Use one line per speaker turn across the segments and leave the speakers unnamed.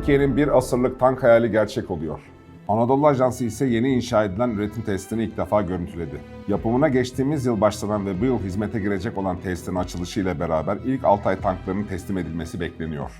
Türkiye'nin bir asırlık tank hayali gerçek oluyor. Anadolu Ajansı ise yeni inşa edilen üretim testini ilk defa görüntüledi. Yapımına geçtiğimiz yıl başlanan ve bu yıl hizmete girecek olan testin açılışı ile beraber ilk Altay tanklarının teslim edilmesi bekleniyor.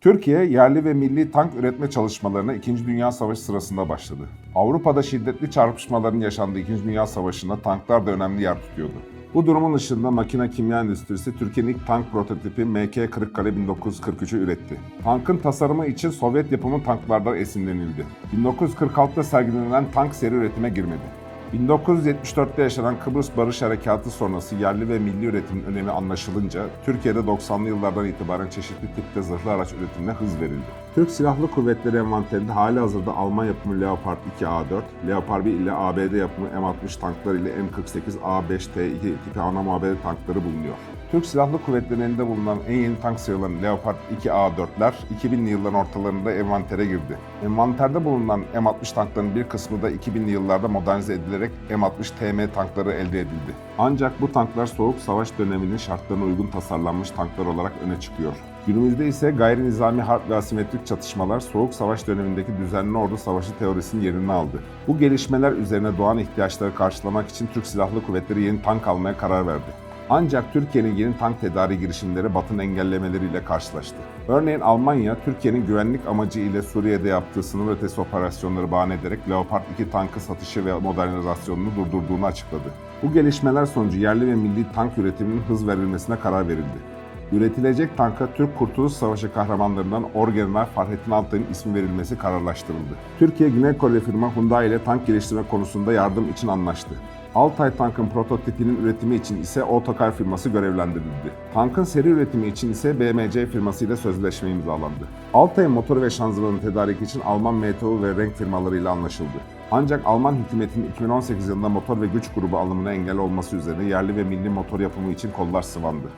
Türkiye, yerli ve milli tank üretme çalışmalarına 2. Dünya Savaşı sırasında başladı. Avrupa'da şiddetli çarpışmaların yaşandığı 2. Dünya Savaşı'nda tanklar da önemli yer tutuyordu. Bu durumun ışığında makine kimya endüstrisi Türkiye'nin ilk tank prototipi MK Kırıkkale 1943'ü üretti. Tankın tasarımı için Sovyet yapımı tanklardan esinlenildi. 1946'da sergilenen tank seri üretime girmedi. 1974'te yaşanan Kıbrıs Barış Harekatı sonrası yerli ve milli üretimin önemi anlaşılınca Türkiye'de 90'lı yıllardan itibaren çeşitli tipte zırhlı araç üretimine hız verildi. Türk Silahlı Kuvvetleri envanterinde hali hazırda Alman yapımı Leopard 2A4, Leopard 1 ile ABD yapımı M60 tanklar ile M48 A5T2 tipi ana muhabere tankları bulunuyor. Türk Silahlı Kuvvetleri'nin elinde bulunan en yeni tank sayılan Leopard 2A4'ler 2000'li yılların ortalarında envantere girdi. Envanterde bulunan M60 tanklarının bir kısmı da 2000'li yıllarda modernize edilerek M60 TM tankları elde edildi. Ancak bu tanklar Soğuk Savaş döneminin şartlarına uygun tasarlanmış tanklar olarak öne çıkıyor. Günümüzde ise gayri nizami harp ve asimetrik çatışmalar Soğuk Savaş dönemindeki düzenli ordu savaşı teorisinin yerini aldı. Bu gelişmeler üzerine doğan ihtiyaçları karşılamak için Türk Silahlı Kuvvetleri yeni tank almaya karar verdi. Ancak Türkiye'nin yeni tank tedariği girişimleri Batı'nın engellemeleriyle karşılaştı. Örneğin Almanya, Türkiye'nin güvenlik amacı ile Suriye'de yaptığı sınır ötesi operasyonları bahane ederek Leopard 2 tankı satışı ve modernizasyonunu durdurduğunu açıkladı. Bu gelişmeler sonucu yerli ve milli tank üretiminin hız verilmesine karar verildi. Üretilecek tanka Türk Kurtuluş Savaşı kahramanlarından Orgeneral Fahrettin Altay'ın ismi verilmesi kararlaştırıldı. Türkiye, Güney Kore firma Hyundai ile tank geliştirme konusunda yardım için anlaştı. Altay tankın prototipinin üretimi için ise Otokar firması görevlendirildi. Tankın seri üretimi için ise BMC firması ile sözleşme imzalandı. Altay'ın motoru ve şanzımanı tedarik için Alman MTU ve Renk firmalarıyla anlaşıldı. Ancak Alman hükümetinin 2018 yılında motor ve güç grubu alımına engel olması üzerine yerli ve milli motor yapımı için kollar sıvandı.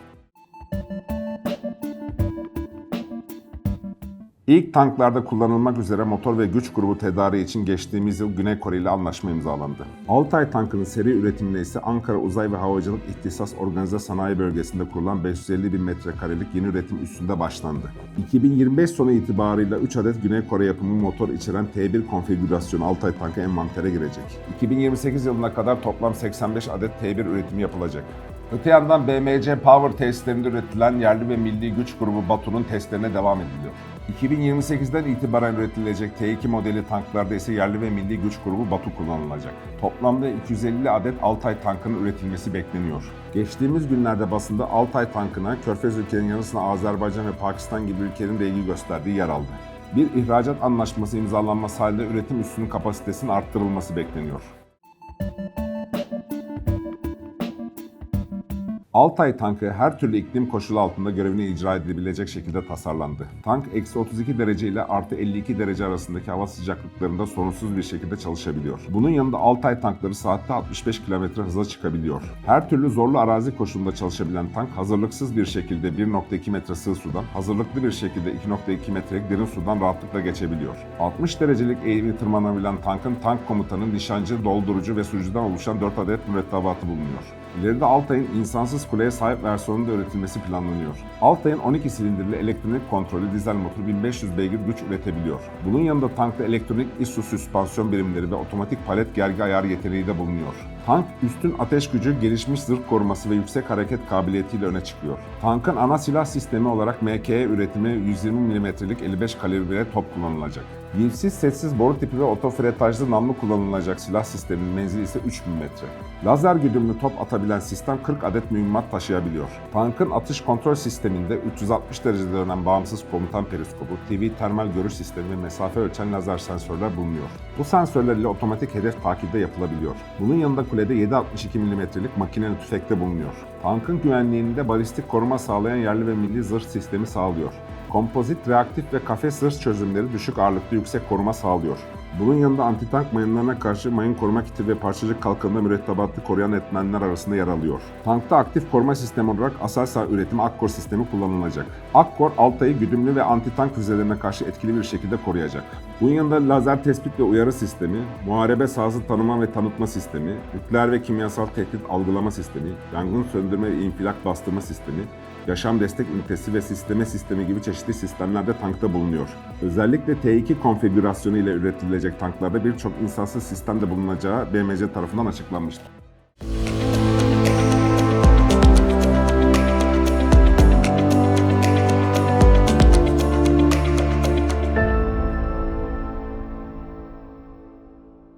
İlk tanklarda kullanılmak üzere motor ve güç grubu tedariği için geçtiğimiz yıl Güney Kore ile anlaşma imzalandı. Altay tankının seri üretimine ise Ankara Uzay ve Havacılık İhtisas Organize Sanayi Bölgesi'nde kurulan 550 bin metrekarelik yeni üretim üstünde başlandı. 2025 sonu itibarıyla 3 adet Güney Kore yapımı motor içeren T1 konfigürasyonu Altay tankı envantere girecek. 2028 yılına kadar toplam 85 adet T1 üretimi yapılacak. Öte yandan BMC Power tesislerinde üretilen yerli ve milli güç grubu Batu'nun testlerine devam ediliyor. 2028'den itibaren üretilecek T2 modeli tanklarda ise yerli ve milli güç grubu Batu kullanılacak. Toplamda 250 adet Altay tankının üretilmesi bekleniyor. Geçtiğimiz günlerde basında Altay tankına Körfez ülkenin yanı Azerbaycan ve Pakistan gibi ülkelerin de ilgi gösterdiği yer aldı. Bir ihracat anlaşması imzalanması halinde üretim üssünün kapasitesinin arttırılması bekleniyor. Altay tankı her türlü iklim koşulu altında görevini icra edilebilecek şekilde tasarlandı. Tank eksi 32 derece ile artı 52 derece arasındaki hava sıcaklıklarında sorunsuz bir şekilde çalışabiliyor. Bunun yanında Altay tankları saatte 65 km hıza çıkabiliyor. Her türlü zorlu arazi koşulunda çalışabilen tank hazırlıksız bir şekilde 1.2 metre sığ sudan, hazırlıklı bir şekilde 2.2 metrelik derin sudan rahatlıkla geçebiliyor. 60 derecelik eğimi tırmanabilen tankın tank komutanı, nişancı, doldurucu ve sürücüden oluşan 4 adet mürettebatı bulunuyor. İleride Altay'ın insansız kuleye sahip versiyonun da üretilmesi planlanıyor. Altay'ın 12 silindirli elektronik kontrollü dizel motoru 1500 beygir güç üretebiliyor. Bunun yanında tankta elektronik ISU süspansiyon birimleri ve otomatik palet gergi ayarı yeteneği de bulunuyor. Tank üstün ateş gücü, gelişmiş zırh koruması ve yüksek hareket kabiliyetiyle öne çıkıyor. Tankın ana silah sistemi olarak MKE üretimi 120 mm'lik 55 kalibre top kullanılacak. Yivsiz sessiz boru tipi ve otofretajlı namlu kullanılacak silah sisteminin menzili ise 3000 metre. Lazer güdümlü top atabilen sistem 40 adet mühimmat taşıyabiliyor. Tankın atış kontrol sisteminde 360 derecede dönen bağımsız komutan periskobu, TV termal görüş sistemi ve mesafe ölçen lazer sensörler bulunuyor. Bu sensörler ile otomatik hedef takibi yapılabiliyor. Bunun yanında kulede 7.62 mm'lik makineli tüfekte bulunuyor. Tankın güvenliğinde balistik koruma sağlayan yerli ve milli zırh sistemi sağlıyor. Kompozit, reaktif ve kafes zırh çözümleri düşük ağırlıklı yüksek koruma sağlıyor. Bunun yanında antitank mayınlarına karşı mayın koruma kiti ve parçacık kalkanında mürettebatı koruyan etmenler arasında yer alıyor. Tankta aktif koruma sistemi olarak Aselsan üretimi Akkor sistemi kullanılacak. Akkor, Altay'ı güdümlü ve antitank füzelerine karşı etkili bir şekilde koruyacak. Bunun yanında lazer tespit ve uyarı sistemi, muharebe sahası tanıma ve tanıtma sistemi, nükleer ve kimyasal tehdit algılama sistemi, yangın söndürme ve infilak bastırma sistemi, yaşam destek ünitesi ve sisteme sistemi gibi çeşitli sistemler de tankta bulunuyor. Özellikle T2 konfigürasyonu ile üretilecek tanklarda birçok insansız sistem de bulunacağı BMC tarafından açıklanmıştır.